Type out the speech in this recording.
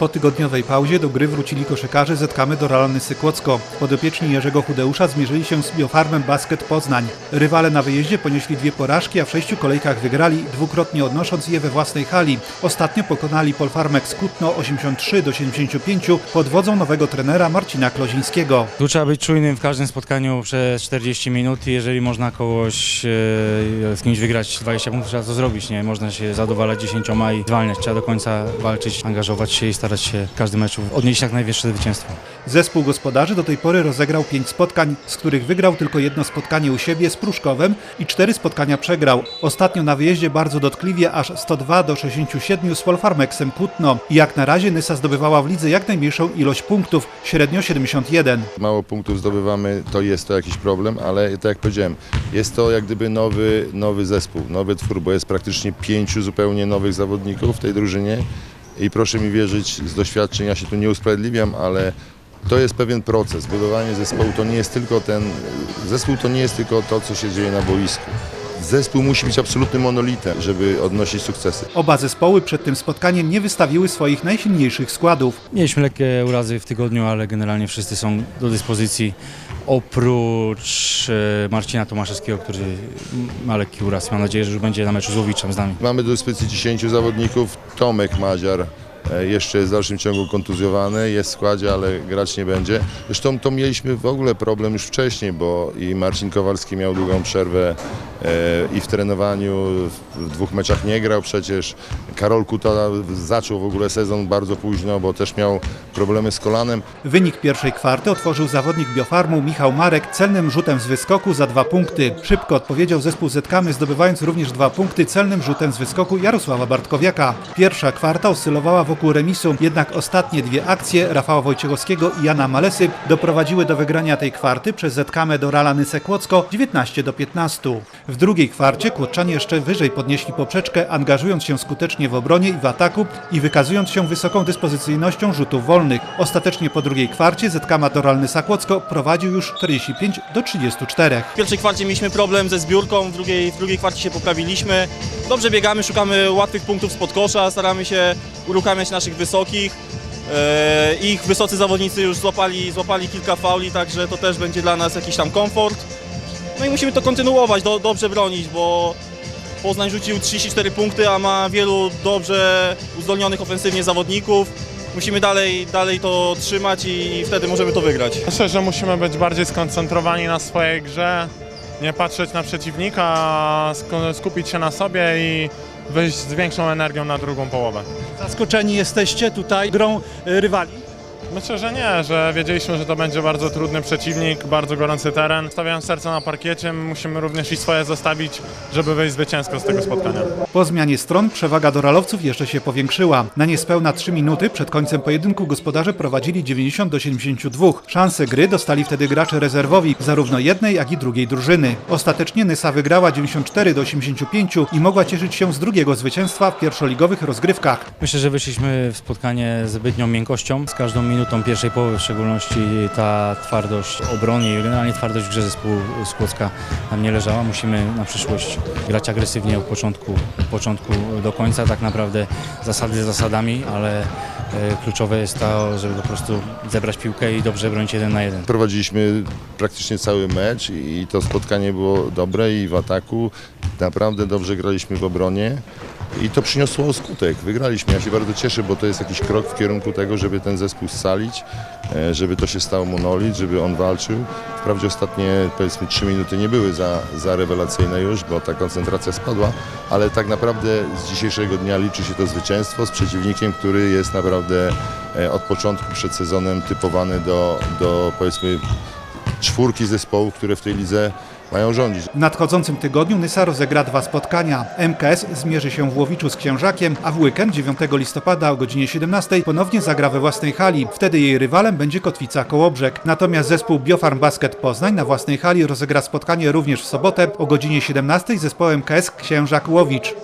Po tygodniowej pauzie do gry wrócili koszykarze ZKM do Ralany Sykłocko. Podopieczni Jerzego Chudeusza zmierzyli się z Biofarmem Basket Poznań. Rywale na wyjeździe ponieśli dwie porażki, a w sześciu kolejkach wygrali, dwukrotnie odnosząc je we własnej hali. Ostatnio pokonali Polfarmek Skutno 83 do 75 pod wodzą nowego trenera Marcina Klozińskiego. Tu trzeba być czujnym w każdym spotkaniu przez 40 minut i jeżeli można kogoś e, z kimś wygrać 20 punktów, trzeba to zrobić. Nie można się zadowalać 10 i zwalniać. Trzeba do końca walczyć, angażować się i starać się w każdym meczu odnieść jak najwyższe zwycięstwo. Zespół gospodarzy do tej pory rozegrał pięć spotkań, z których wygrał tylko jedno spotkanie u siebie z Pruszkowem i cztery spotkania przegrał. Ostatnio na wyjeździe bardzo dotkliwie aż 102 do 67 z Wolfarmeksem Kutno. I jak na razie Nysa zdobywała w lidze jak najmniejszą ilość punktów, średnio 71. mało punktów zdobywamy, to jest to jakiś problem, ale tak jak powiedziałem, jest to jak gdyby nowy, nowy zespół, nowy twór, bo jest praktycznie pięciu zupełnie nowych zawodników w tej drużynie i proszę mi wierzyć z doświadczeń, ja się tu nie usprawiedliwiam, ale to jest pewien proces. Budowanie zespołu to nie jest tylko ten, zespół to nie jest tylko to, co się dzieje na boisku. Zespół musi być absolutnym monolitem, żeby odnosić sukcesy. Oba zespoły przed tym spotkaniem nie wystawiły swoich najsilniejszych składów. Mieliśmy lekkie urazy w tygodniu, ale generalnie wszyscy są do dyspozycji. Oprócz e, Marcina Tomaszewskiego, który ma lekki uraz. Mam nadzieję, że już będzie na meczu z Łowiczem z nami. Mamy do dyspozycji 10 zawodników. Tomek Madziar e, jeszcze jest w dalszym ciągu kontuzjowany, jest w składzie, ale grać nie będzie. Zresztą to mieliśmy w ogóle problem już wcześniej, bo i Marcin Kowalski miał długą przerwę e, i w trenowaniu, w- w dwóch meczach nie grał przecież. Karol Kuta zaczął w ogóle sezon bardzo późno, bo też miał problemy z kolanem. Wynik pierwszej kwarty otworzył zawodnik Biofarmu Michał Marek celnym rzutem z wyskoku za dwa punkty. Szybko odpowiedział zespół Zetkamy, zdobywając również dwa punkty celnym rzutem z wyskoku Jarosława Bartkowiaka. Pierwsza kwarta oscylowała wokół remisu, jednak ostatnie dwie akcje Rafała Wojciechowskiego i Jana Malesy doprowadziły do wygrania tej kwarty przez Zetkamy do Ralany Sekłocko 19 do 15. W drugiej kwarcie Kłodczanie jeszcze wyżej podnieśli poprzeczkę, angażując się skutecznie w obronie i w ataku i wykazując się wysoką dyspozycyjnością rzutów wolnych. Ostatecznie po drugiej kwarcie Zetkama Doralny Sakłocko prowadził już 45 do 34. W pierwszej kwarcie mieliśmy problem ze zbiórką, w drugiej, w drugiej kwarcie się poprawiliśmy. Dobrze biegamy, szukamy łatwych punktów spod kosza, staramy się uruchamiać naszych wysokich. E, Ich wysocy zawodnicy już złapali, złapali kilka fauli, także to też będzie dla nas jakiś tam komfort. No i musimy to kontynuować, do, dobrze bronić, bo Poznań rzucił 34 punkty, a ma wielu dobrze uzdolnionych ofensywnie zawodników. Musimy dalej, dalej to trzymać i wtedy możemy to wygrać. Myślę, że musimy być bardziej skoncentrowani na swojej grze, nie patrzeć na przeciwnika, skupić się na sobie i wyjść z większą energią na drugą połowę. Zaskoczeni jesteście tutaj grą y, rywali. Myślę, że nie, że wiedzieliśmy, że to będzie bardzo trudny przeciwnik, bardzo gorący teren. Stawiałem serce na parkiecie, musimy również i swoje zostawić, żeby wyjść zwycięsko z tego spotkania. Po zmianie stron przewaga doralowców jeszcze się powiększyła. Na niespełna 3 minuty przed końcem pojedynku gospodarze prowadzili 90 do 72. Szanse gry dostali wtedy gracze rezerwowi zarówno jednej, jak i drugiej drużyny. Ostatecznie Nysa wygrała 94 do 85 i mogła cieszyć się z drugiego zwycięstwa w pierwszoligowych rozgrywkach. Myślę, że wyszliśmy w spotkanie z zbytnią miękkością. Z każdą minutą pierwszej połowy, w szczególności ta twardość w obronie i generalnie twardość w grze zespołu z nam nie leżała. Musimy na przyszłość grać agresywnie od początku, od początku do końca. Tak naprawdę zasady zasadami, ale e, kluczowe jest to, żeby po prostu zebrać piłkę i dobrze bronić jeden na jeden. Prowadziliśmy praktycznie cały mecz i to spotkanie było dobre i w ataku. Naprawdę dobrze graliśmy w obronie i to przyniosło skutek. Wygraliśmy. Ja się bardzo cieszę, bo to jest jakiś krok w kierunku tego, żeby ten zespół scalić, e, żeby to się stało monolit, żeby on walczył. Wprawdzie ostatnie powiedzmy 3 minuty nie były za, za rewelacyjne już, bo ta koncentracja spadła, ale tak naprawdę z dzisiejszego dnia liczy się to zwycięstwo z przeciwnikiem, który jest naprawdę e, od początku przed sezonem typowany do, do powiedzmy czwórki zespołów, które w tej lidze mają rządzić. W nadchodzącym tygodniu Nysa rozegra dwa spotkania. MKS zmierzy się w Łowiczu z Księżakiem, a w weekend 9 listopada o godzinie 17 ponownie zagra we własnej hali. Wtedy jej rywalem będzie Kotwica Kołobrzeg. Natomiast zespół Biofarm Basket Poznań na własnej hali rozegra spotkanie również w sobotę o godzinie 17 z zespołem KS Księżak Łowicz.